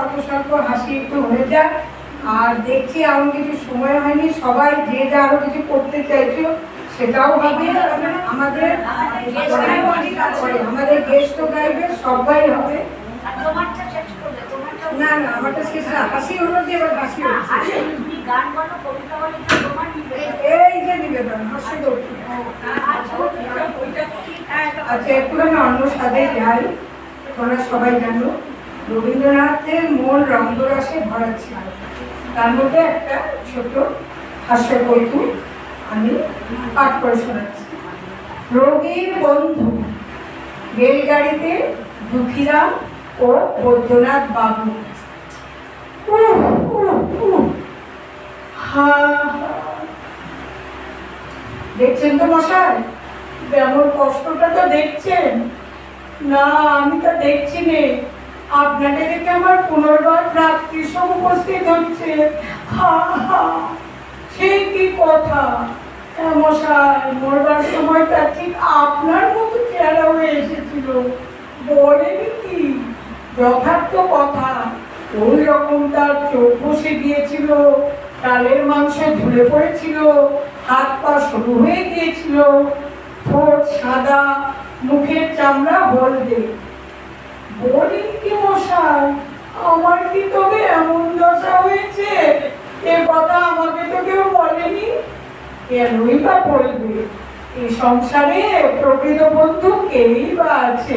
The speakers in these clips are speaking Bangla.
অল্প হাসি একটু হয়ে যাক। আর দেখছি এমন কিছু সময় হয়নি। সবাই যে যা আরও কিছু করতে চাইছো, সেটাও হবে। আমাদের আমাদের গেস্টও গাইবে সবাই হবে। না না আমারটা শেষ হাসি হলো যে এবার এই যে আচ্ছা একটু আমি অন্য সাথে যাই। তোমরা সবাই জানো। রবীন্দ্রনাথের মূল রঙ্গরসে ভরা ছিল তার মধ্যে একটা ছোট হাস্য কৌতুক আমি পাঠ করে শোনাচ্ছি। রোগীর বন্ধু, রেলগাড়িতে দুঃখীরাম ও বৈদ্যনাথ বাবু। দেখছেন তো মশাই? যেমন কষ্টটা তো দেখছেন। না, আমি তো দেখছি নে। আপনাকে দেখে আমার পুনর্বার রাত্রি সব উপস্থিত হচ্ছে। হা হা সেই কি কথা? হ্যাঁ, মশাই মরবার সময়টা ঠিক আপনার মতো চেহারা হয়ে এসেছিল। বলেন কি? যথার্থ কথা। ওই রকম তার চোখ বসে গিয়েছিল তালের মাংস ঝুলে পড়েছিল হাত পা সরু হয়ে গিয়েছিল ঠোঁট সাদা মুখের চামড়া হলদে। বলেন কি মশাই? আমার কি তবে এমন দশা হয়েছে? এ কথা আমাকে তো কেউ বলেনি। কেনই বা বলবে? এই সংসারে প্রকৃত বন্ধু কেই বা আছে।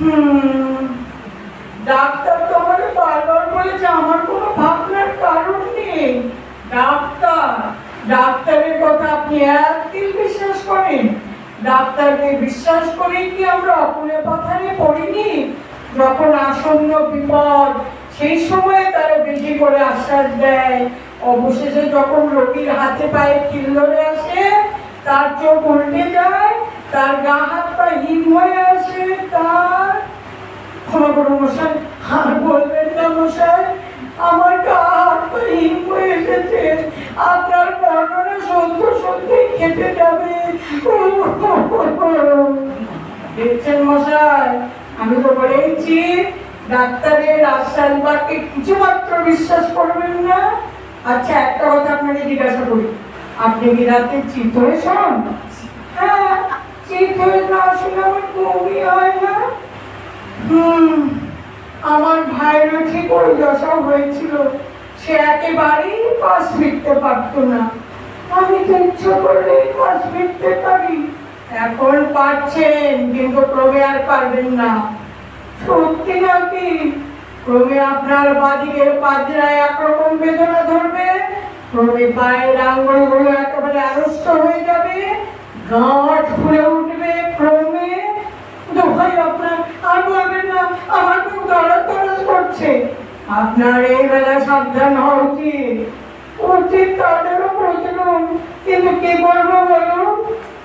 হুম, ডাক্তার তো আমাকে বারবার বলেছে, আমার কোনো ভাবনার কারণ নেই। ডাক্তার, ডাক্তারের কথা আপনি একদিন বিশ্বাস করেন? ডাক্তারকে বিশ্বাস করেই কি আমরা অকুলে পাথারে পড়িনি? যখন আসন্ন বিপদ, সেই সময়ে তারা বেশি করে আশ্বাস দেয়। অবশেষে যখন রোগীর হাতে পায়ে খিল ধরে আসে, তার চোখ উল্টে যায়, তার গা হাত পা হিম হয়ে আসে, তার ক্ষমা করুন মশাই, আর বলবেন না মশাই, আমার গা হাত পা হিম হয়ে এসেছে। আপনার বর্ণনা সত্য সত্যি খেতে যাবে। দেখছেন মশাই? আমি তো বলেইছি, ডাক্তারের আশ্বাস বাক্যে কিছু মাত্র বিশ্বাস করবেন না। আচ্ছা একটা কথা আপনাকে জিজ্ঞাসা করি। আপনি কি রাতে চিত হয়ে শোন হ্যাঁ চিত হয়ে না আসলে আমার ঘুমই হয় না। হুম, আমার ভাইয়েরও ঠিক ওই দশা হয়েছিল। সে একেবারেই পাশ ফিরতে পারতো না। আমি তো ইচ্ছা করলে পাশ ফিরতে পারি। এখন পারছেন, কিন্তু ক্রমে আর পারবেন না। সত্যি নাকি? ক্রমে আপনার বাদিকের পাজরায় একরকম বেদনা ধরবে, ক্রমে পায়ের আঙ্গুলগুলো একেবারে আড়ষ্ট হয়ে যাবে, গাঁট ফুলে উঠবে ক্রমে। দোহাই আপনার আর বলবেন না, আমার খুব দরদ দরদ করছে। আপনার এই বেলা সাবধান হওয়া উচিত। উচিত তাদেরও প্রয়োজন কিন্তু কি করব বলুন?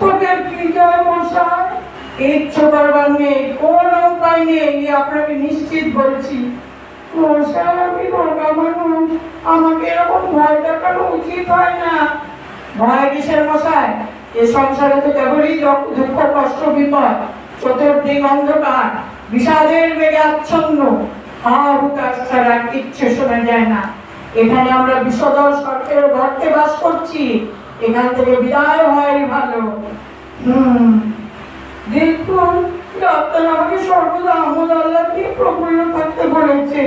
তোদের কি জয় মশাই ইচ্ছে করবার নেই, কোন উপায় নেই আপনাকে নিশ্চিত বলছি। মশাই, আমি রোগা মানুষ, আমাকে এরকম ভয় দেখানো উচিত হয় না। ভয় কিসের মশাই? এ সংসারে তো কেবলই দুঃখ, কষ্ট, বিপদ, চতুর্দিক অন্ধকার, বিষাদের বেগে আচ্ছন্ন। হাওয়া হুতাশ ছাড়া কিচ্ছু শোনা যায় না। এখানে আমরা বিষদর সর্পের গর্তে বাস করছি। এখান থেকে বিদায় হয়, ভালো। দেখুন আমাকে সর্বদা আমল আল্লাহ প্রফুল্ল থাকতে বলেছে।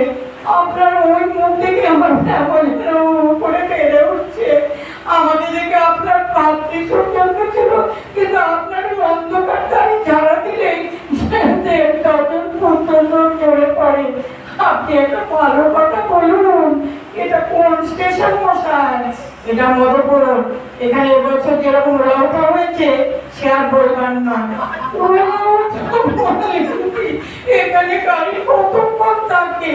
আপনার ওই মুখ থেকে আমার ফ্যামিলির উপরে বেড়ে উঠছে। আমাকে দেখে আপনার পাত্রী সৌজন্য ছিল কিন্তু আপনার ওই অন্ধকার দাড়ি ঝাড়া দিলেই দেবতাদের প্রচণ্ড জোরে পড়ে আপনি একটা ভালো কথা বলুন। এটা কোন স্টেশন এটা মধুপুর এখানে এবছর যেরকম রওটা হয়েছে সে আর বলবার ও, এখানে গাড়ি কতক্ষণ থাকে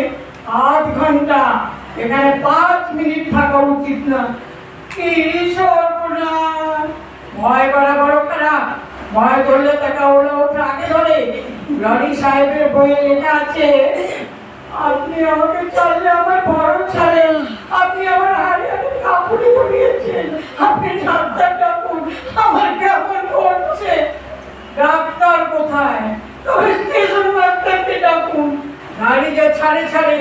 আধ ঘণ্টা। এখানে পাঁচ মিনিট থাকা উচিত না। কি সর্বনাশ ভয় করা বড় খারাপ। ভয় করলে ওরা ওঠে আগে ধরে। লরি সাহেবের বইয়ে লেখা আছে আপনি আমাকে চাইলে আমার ভরত ছাড়েন। আপনি আমার হাড়ে কাপড়ে ধরিয়েছেন আপনি ডাক্তার ডাকুন, আমার কেমন করছে ডাক্তার কোথায়? তবে স্টেশন মাস্টারকে ডাকুন। গাড়ি যে ছাড়ে ছাড়ে,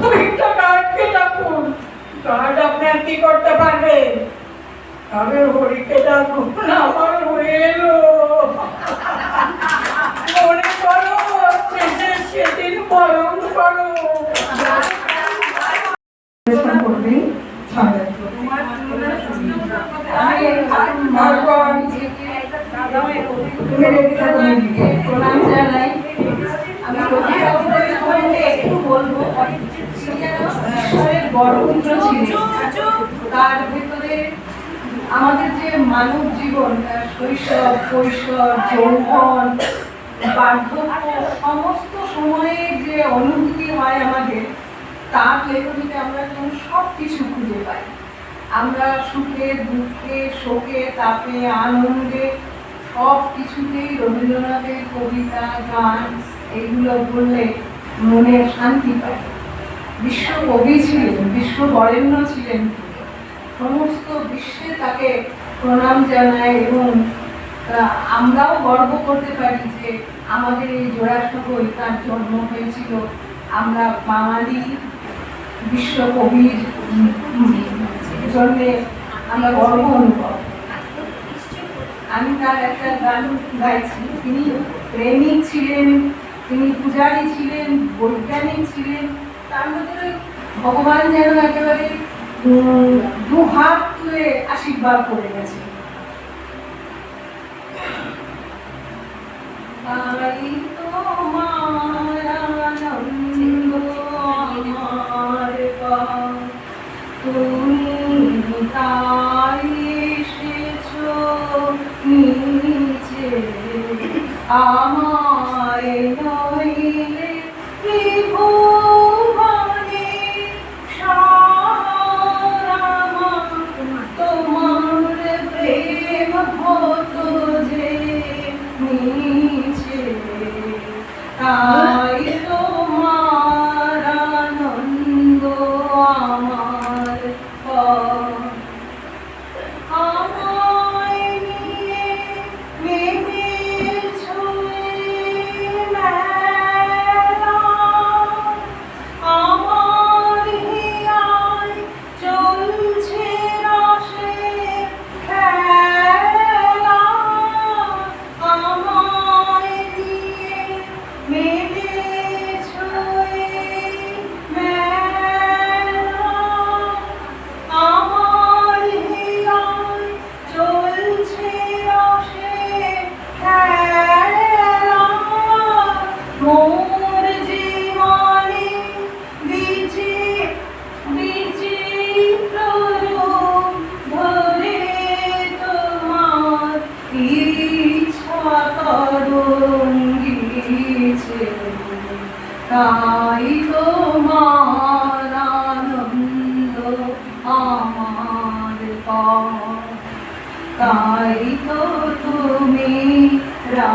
তবে একটা গার্ডকে ডাকুন। গার্ড আপনার কি করতে পারবে? তবে হরিকে ডাকুন, আমার হয়ে এলো। মনে করো সেদিন বরণ করো করবি ছাড়ে ভগবান তুমি রেডি থাকো এদিকে। তার ভেতরে আমাদের যে মানব জীবন শৈশব কৈশোর যৌবন বার্ধক্য সমস্ত সময়ে যে অনুভূতি হয় আমাদের তার লেখনীতে আমরা যেন সব কিছু খুঁজে পাই আমরা সুখে, দুঃখে, শোকে, তাপে, আনন্দে সব কিছুতেই রবীন্দ্রনাথের কবিতা, গান এইগুলো পড়লে মনে শান্তি পায়। বিশ্ব কবি ছিলেন, বিশ্ব বরেণ্য ছিলেন সমস্ত বিশ্বে তাকে প্রণাম জানায় এবং আমরাও গর্ব করতে পারি যে আমাদের এই জোড়াসাঁকোয় তার জন্ম হয়েছিল। আমরা বাঙালি বিশ্ব কবির জন্য আমরা গর্ব অনুভব আমি তার একটা গান গাইছি। তিনি প্রেমিক ছিলেন, তিনি পূজারী ছিলেন, বৈজ্ঞানিক ছিলেন। তার মধ্যে ভগবান যেন একেবারে দু হাত তুলে আশীর্বাদ করে গেছে। আমি তোমার আমার নইলে ত্রিভুবনে সারামা তোমার প্রেম যে নিচে। তাই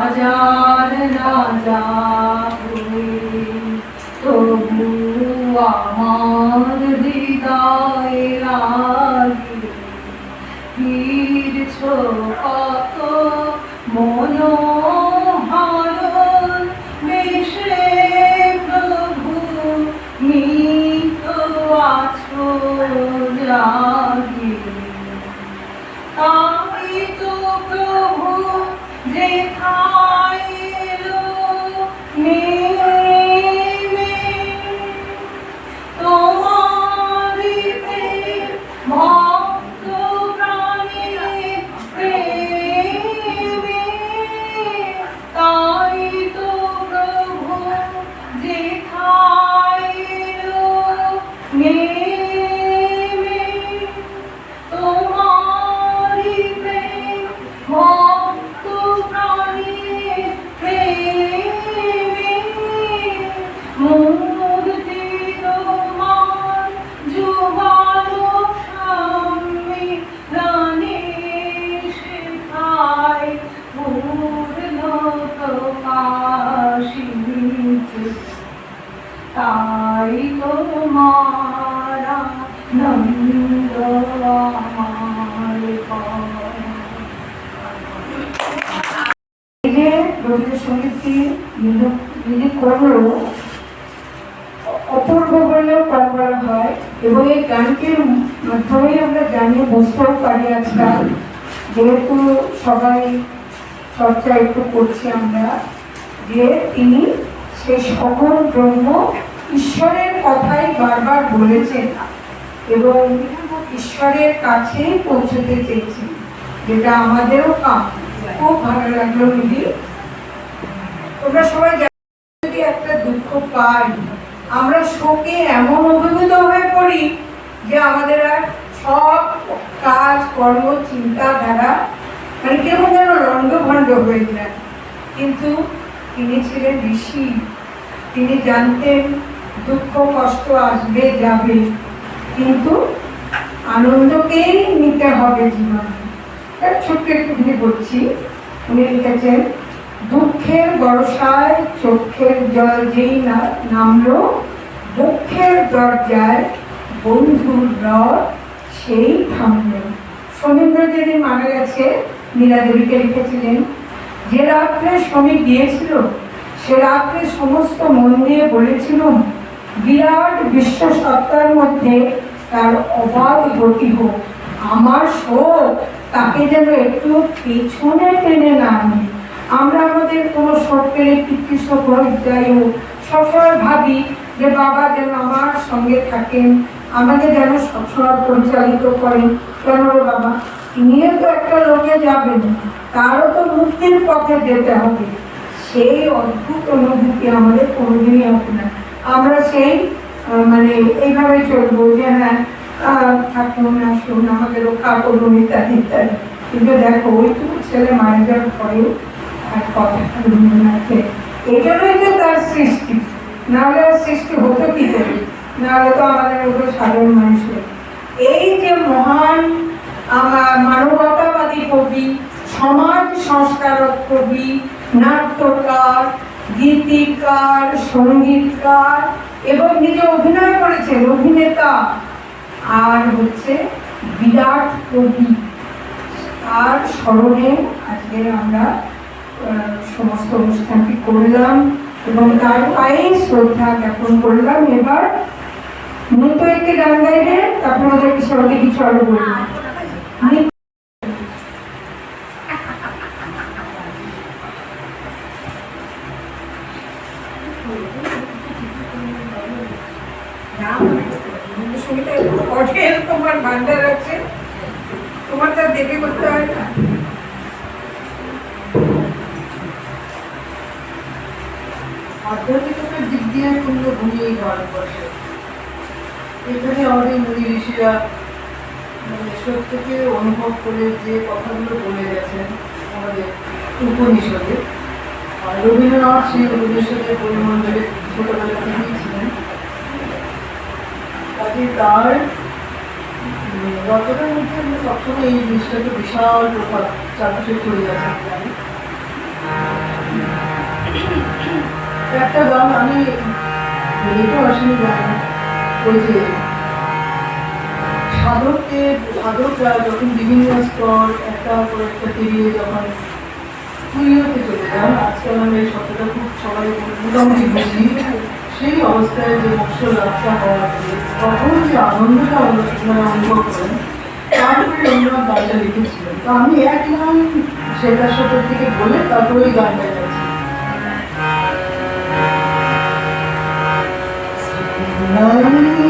저절은 어저 একটু করছি আমরা যে তিনি সেই সকল ব্রহ্ম ঈশ্বরের কথাই বারবার বলেছেন এবং ঈশ্বরের কাছেই পৌঁছতে চেয়েছেন, যেটা আমাদেরও কাম। খুব ভালো লাগল দিদি। তোমরা সবাই যদি একটা দুঃখ পাই, আমরা শোকে এমন অভিভূত হয়ে পড়ি যে আমাদের আর সব কাজ, কর্ম, চিন্তাধারা মানে কেমন যেন লণ্ডভণ্ড হয়ে যায়। কিন্তু তিনি ছিলেন ঋষি। তিনি জানতেন দুঃখ, কষ্ট আসবে, যাবে। কিন্তু আনন্দকেই নিতে হবে জীবনে। ছোট্ট একটুখানি বলছি। উনি লিখেছেন, দুঃখের বর্ষায় চোখের জল যেই নামলো, দুঃখের দরজায় বন্ধুর রথ সেই থামলো। সমীন্দ্র যেদিন মারা গেছে। মীরা দেবীকে লিখেছিলেন। যে রাত্রে শ্রমিক গিয়েছিল, সে রাত্রে সমস্ত মন দিয়ে বলেছিল, বিরাট বিশ্ব সত্তার মধ্যে তার অবাধ গতি হোক। আমার শোক তাকে যেন একটু পেছনে টেনে না আমরা আমাদের কোনো পেলে কৃত্রিষ্ট যাই হোক সবসময় ভাবি যে বাবা যেন আমার সঙ্গে থাকেন, আমাকে যেন সবসময় পরিচালিত করেন। কেন বাবা? তিনিও তো একটা লোকে যাবেন তারও তো মুক্তির পথে যেতে হবে। সেই অদ্ভুত অনুভূতি আমাদের কোনোদিনই হবে না। আমরা সেই মানে এইভাবে চলবো যে হ্যাঁ থাকুন আসুন আমাকে রক্ষা করুন ইত্যাদি ইত্যাদি। কিন্তু দেখো ওইটুকু ছেলে মারা যাওয়ার পরেও আর কথা আছে এই জন্যই তো তার সৃষ্টি। নাহলে আর সৃষ্টি হতো কি করে? নাহলে তো আমাদের মতো সাধারণ মানুষের। এই যে মহান মানবতাবাদী কবি, সমাজ সংস্কারক কবি, নাট্যকার, গীতিকার, সঙ্গীতকার এবং নিজে অভিনয় করেছেন, অভিনেতা, আর হচ্ছে বিরাট কবি। তার স্মরণে আজকে আমরা সমস্ত অনুষ্ঠানটি করলাম এবং তার পায়ে শ্রদ্ধা জ্ঞাপন করলাম। এবার নৃত্য একটি গান গাইবে, তারপর ওদেরকে সবাইকে কিছু আরও বললাম তোমার ভান্ডার আছে তোমার করতে হয় না আধ্যাত্মিকতার দিক দিয়ে ভূমি এই ভারতবর্ষে এখানে আমাদের মুনি ঋষিরা সত্যকে অনুভব করে যে কথাগুলো বলে গেছেন আমাদের উপনিষদে। রবীন্দ্রনাথ সেই উপনিষদের পরিমণ্ডলে ছোটবেলা থেকেই ছিলেন। কাজে তার রচনার মধ্যে আমরা সবসময় এই জিনিসটাকে বিশাল প্রভাব চারপাশে চলে জানি একটা গান আমি আসলে গান ওই যে সাধককে সাধকরা যখন বিভিন্ন স্তর, একটা পর একটা পেরিয়ে যখন তুই হতে চলে যান আজকাল আমরা এই শব্দটা খুব সবাই মোটামুটি বুঝি, সেই অবস্থায় যে মোক্ষ লাভটা হওয়ার যে তখন যে আনন্দটা ওনারা অনুভব করেন, তারপরে ওনারা গানটা লিখেছিলেন তো আমি এক লাইন সেটার সাথে থেকে বলে তারপরে ওই গানটা যাচ্ছি আদিত্যবর্ণম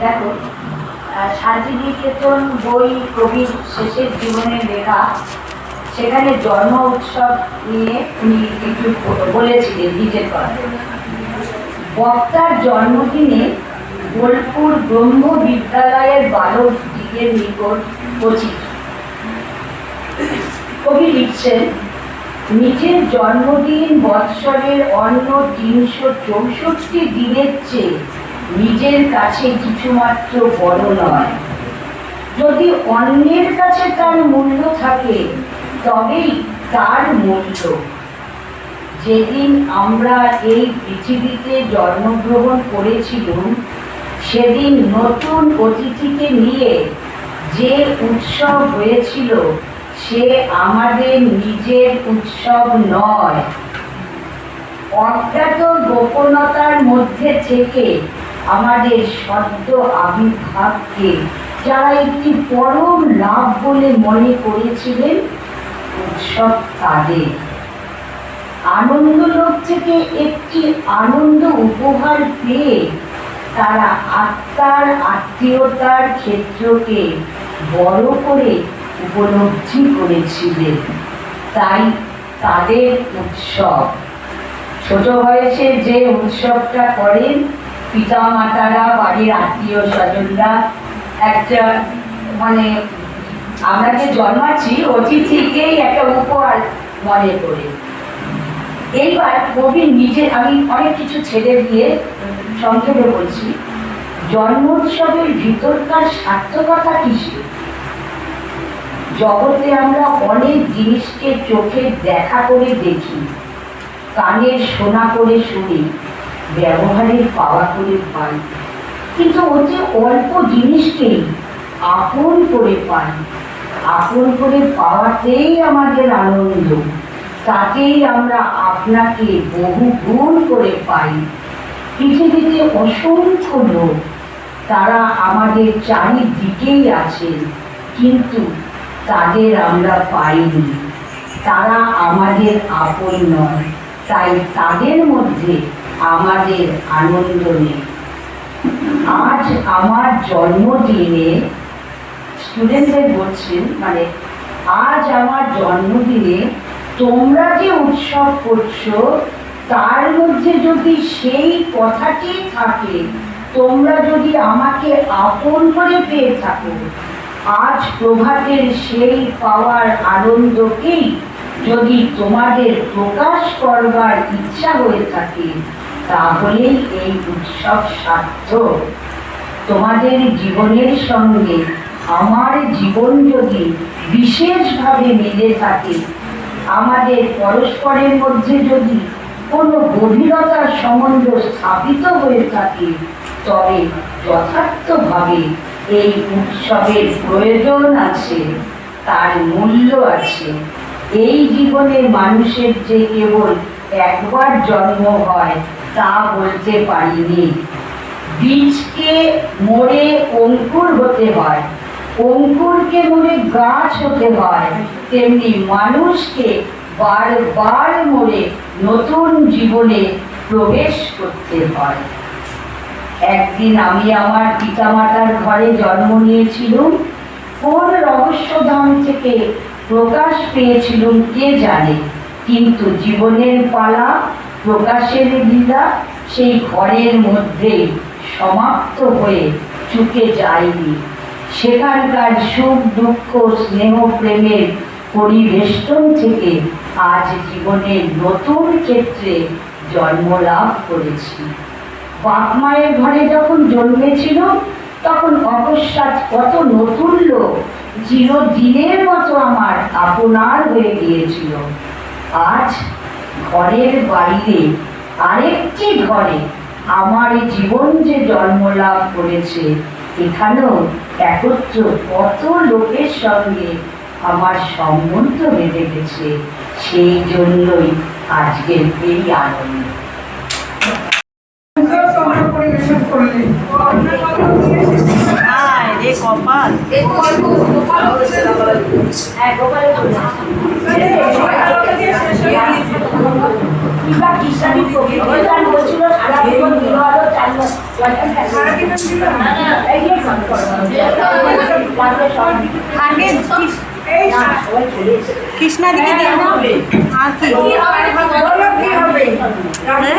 দেখো শান্তিনিকেতন বই কবির শেষের জীবনের লেখা, সেখানে জন্ম উৎসব নিয়ে উনি একটু বলেছিলেন নিজের কথা বক্তার জন্মদিনে বোলপুর ব্রহ্ম বিদ্যালয়ের বালক নিকট পৌঁছি কবি লিখছেন, নিজের জন্মদিন বৎসরের অন্য তিনশো চৌষট্টি দিনের চেয়ে নিজের কাছে কিছুমাত্র বড় নয়। যদি অন্যের কাছে তার মূল্য থাকে, তবেই তার মূল্য। যেদিন আমরা এই পৃথিবীতে জন্মগ্রহণ করেছিলাম, সেদিন নতুন অতিথিকে নিয়ে যে উৎসব হয়েছিল, সে আমাদের নিজের উৎসব নয়। অজ্ঞাত গোপনতার মধ্যে থেকে আমাদের সদ্য আবির্ভাবকে যারা একটি পরম লাভ বলে মনে করেছিলেন, উৎসব তাদের। আনন্দ লোক থেকে একটি আনন্দ উপহার পেয়ে তারা আত্মার আত্মীয়তার ক্ষেত্রকে বড় করে উপলব্ধি করেছিলেন। তাই তাদের উৎসব। ছোট বয়সে যে উৎসবটা করেন পিতা মাতারা বাড়ির আত্মীয় স্বজনরা, একটা মানে আমরা যে জন্মাচ্ছি অতিথিকেই একটা উপহার মনে করে এইবার কবি নিজে, আমি অনেক কিছু ছেড়ে দিয়ে সংক্ষেপে বলছি, জন্মোৎসবের ভিতরকার সার্থকতা কিসে জগতে আমরা অনেক জিনিসকে চোখে দেখা করে দেখি কানে শোনা করে শুনি ব্যবহারের পাওয়া করে পাই। কিন্তু অতি অল্প জিনিসকেই আপন করে পাই আপন করে পাওয়াতেই আমাদের আনন্দ। তাতেই আমরা আপনাকে বহু গুণ করে পাই। পৃথিবীতে অসংখ্য লোক, তারা আমাদের চারিদিকেই আছেন, কিন্তু তাদের আমরা পাইনি। তারা আমাদের আপন নয়, তাই তাদের মধ্যে আমাদের আনন্দ নেই। আজ আমার জন্মদিনে স্টুডেন্টদের বলছেন মানে আজ আমার জন্মদিনে তোমরা যে উৎসব করছ, তার মধ্যে যদি সেই কথাটি থাকে, তোমরা যদি আমাকে আপন করে পেয়ে থাকো, আজ প্রভাতের সেই পাওয়ার আনন্দকেই যদি তোমাদের প্রকাশ করবার ইচ্ছা হয়ে থাকে তাহলেই এই উৎসব সার্থক তোমাদের জীবনের সঙ্গে আমার জীবন যদি বিশেষভাবে মিলে থাকে, আমাদের পরস্পরের মধ্যে যদি কোনো গভীরতার সম্বন্ধ স্থাপিত হয়ে থাকে, তবে যথার্থভাবে এই উৎসবের প্রয়োজন আছে, তার মূল্য আছে। এই জীবনে মানুষের যে কেবল একবার জন্ম হয় তা বলতে পারিনি। বীজকে মরে অঙ্কুর হতে হয়। অঙ্কুরকে মরে গাছ হতে হয়। তেমনি মানুষকে বারবার মরে নতুন জীবনে প্রবেশ করতে হয়। একদিন আমি আমার পিতামাতার ঘরে জন্ম নিয়েছিলুম। কোন রহস্যধাম থেকে প্রকাশ পেয়েছিলুম কে জানে। কিন্তু জীবনের পালা প্রকাশের লীলা সেই ঘরের মধ্যেই সমাপ্ত হয়ে চুকে যায়নি। সেখানকার সুখ, দুঃখ, স্নেহ, প্রেমের পরিবেষ্টন থেকে আজ জীবনের নতুন ক্ষেত্রে জন্ম লাভ করেছি। বাপ মায়ের ঘরে যখন জন্মেছিল, তখন অকস্মাৎ কত নতুন লোক চিরদিনের মতো আমার আপনার হয়ে গিয়েছিল। আজ ঘরের বাইরে আরেকটি ঘরে আমার জীবন যে জন্ম লাভ করেছে, এখানেও একত্র কত লোকের সঙ্গে আমার সম্বন্ধ বেঁধে গেছে, সেই জন্যই আজকের এই আনন্দ। কৃষ্ণা দিকে আর কি? হবে?